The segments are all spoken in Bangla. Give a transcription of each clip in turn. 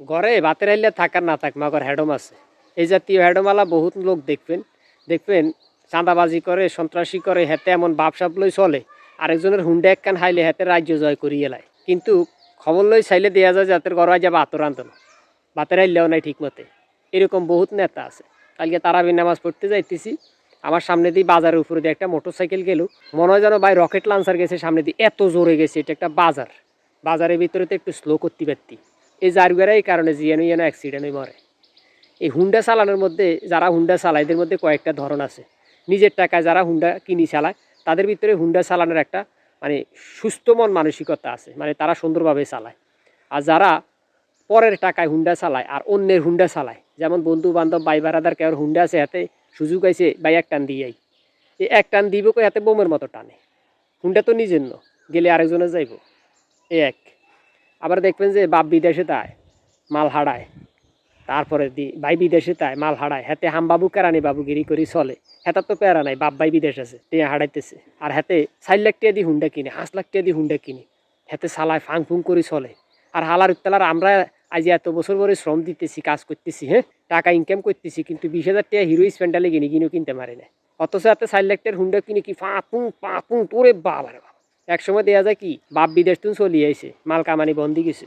ঘরে ভাতের আইলে থাকার না থাক, মাগর হ্যাডম আছে। এই জাতীয় হ্যাডমালা বহুত লোক দেখবেন দেখবেন চাঁদাবাজি করে, সন্ত্রাসী করে, হেতে এমন বাপসাপ লই চলে, আরেকজনের হুন্ডা একখান হাইলে হেতে রাজ্য জয় করিয়ে লাই কিন্তু খবর লই চাইলে দেওয়া যায় যাতে ঘর যাবে আতর আন্তন ভাতের আইলেও নাই ঠিক মতে এরকম বহুত নেতা আছে। কালকে তারাবি নামাজ পড়তে যাইতেছি, আমার সামনে দিয়ে বাজারের উপরে দিয়ে একটা মোটর সাইকেল গেল। মনে হয় যেন ভাই রকেট লাঞ্চার গেছে, সামনে দিয়ে এত জোরে গেছে, এটা একটা বাজার। বাজারের ভিতরে তো একটু স্লো করতে পারতি। এই জারগুয়ারা এই কারণে জিয়ানো যেন অ্যাক্সিডেন্ট হয়ে মরে এই হুন্ডা চালানোর মধ্যে, যারা হুন্ডা চালায়, এদের মধ্যে কয়েকটা ধরন আছে। নিজের টাকায় যারা হুন্ডা কিনি চালায়, তাদের ভিতরে হুন্ডা চালানোর একটা মানে সুস্থ মন মানসিকতা আছে। মানে তারা সুন্দরভাবে চালায়। আর যারা পরের টাকায় হুন্ডা চালায় আর অন্যের হুন্ডা চালায়, যেমন বন্ধু বান্ধব ভাই বারাদার, কেউ হুন্ডা আছে, হাতে সুযোগ আইছে ভাই এক টান দিয়েই। এই এক টান দিব কই, হাতে বোমের মতো টানে। হুন্ডা তো নিজের ন, গেলে আরেকজনে যাইব। এই এক। আবার দেখবেন যে বাপ বিদেশে তাই মাল হারায়। তারপরে দি, ভাই বিদেশে তাই মাল হারায়। হাতে হামবাবু কেরানি বাবুগিরি করি চলে। হেতার তো প্যারা নাই, বাপ ভাই বিদেশ আছে, টিয়া হারাইতেছে। আর হাতে চার লাখ টাকা দি হুন্ডা কিনে, পাঁচ লাখ টাকা দি হুন্ডা কিনে। হাতে চালায়, ফাং ফুং করে চলে। আর হালার উত্তালার আমরা আজ এত বছর ধরে শ্রম দিতেছি, কাজ করতেছি হ্যাঁ? টাকা ইনকাম করতেছি, কিন্তু বিশ হাজার টাকা হিরো স্প্যান্ডালে কিনে কিনেও কিনতে পারে না অথচ হাতে চার লাখ টাকার হুন্ডা কিনে কি ফাঁপুং, পাপুং তোরে বাবা রে বাবা এক সময় দেওয়া যায় কি, বাপ বিদেশ তুমি চলিয়ে আইছে, মাল কামানি বন্দি গেছে।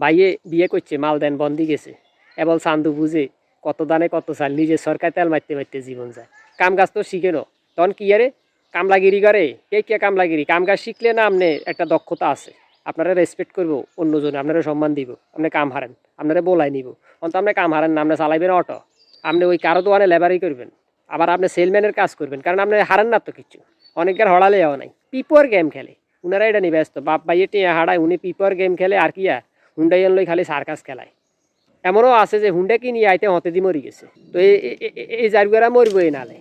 ভাইয়ে বিয়ে করছে, মাল দেন বন্দি গেছে। এবল চান্দু বুঝে কত দানে কত চাল নিজের সরকার তেল মারতে মারতে জীবন যায়। কাম কাজ তো শিখে নো তখন কি আরে? কামলাগিরি করে? কে কে কামলাগিরি? কাম কাজ শিখলে না আপনি একটা দক্ষতা আছে। আপনারা রেসপেক্ট করব অন্যজনে, আপনারা সম্মান দিব, আপনি কাম হারেন, আপনারা বলাই নিব। অন্ত আপনি কাম হারেন না, আপনি চালাইবেন অটো আপনি ওই কারও দোকানে লেবারই করবেন। আবার আপনি সেলম্যানের কাজ করবেন, কারণ আপনি হারেন না তো কিছু। অনেকের হড়ালে যাওয়া নাই। পিপর গেম খেলে। উনারা এটা নিয়ে ব্যস্ত। বাপ ভাইয়ে টিয়া হারায় উনি পিপর গেম খেলে আর কি আর? হুন্ডাইয়ান লই খালি সার্কাস খেলায়। এমনও আছে যে হুন্ডা কিনি আইতে হতে দি মরি গেছে। তো এই- জারগুয়ারা মরবই নালে।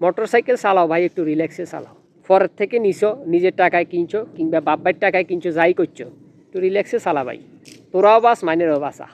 মোটর সাইকেল চালাও ভাই, একটু রিল্যাক্সে চালাও। পরের থেকে নিছো, নিজের টাকায় কিনছো, কিংবা বাপ্পার টাকায় কিনছো, যাই করছ, একটু রিল্যাক্সে চালা ভাই। তোরাও বাস, মাইনেরও বাসা।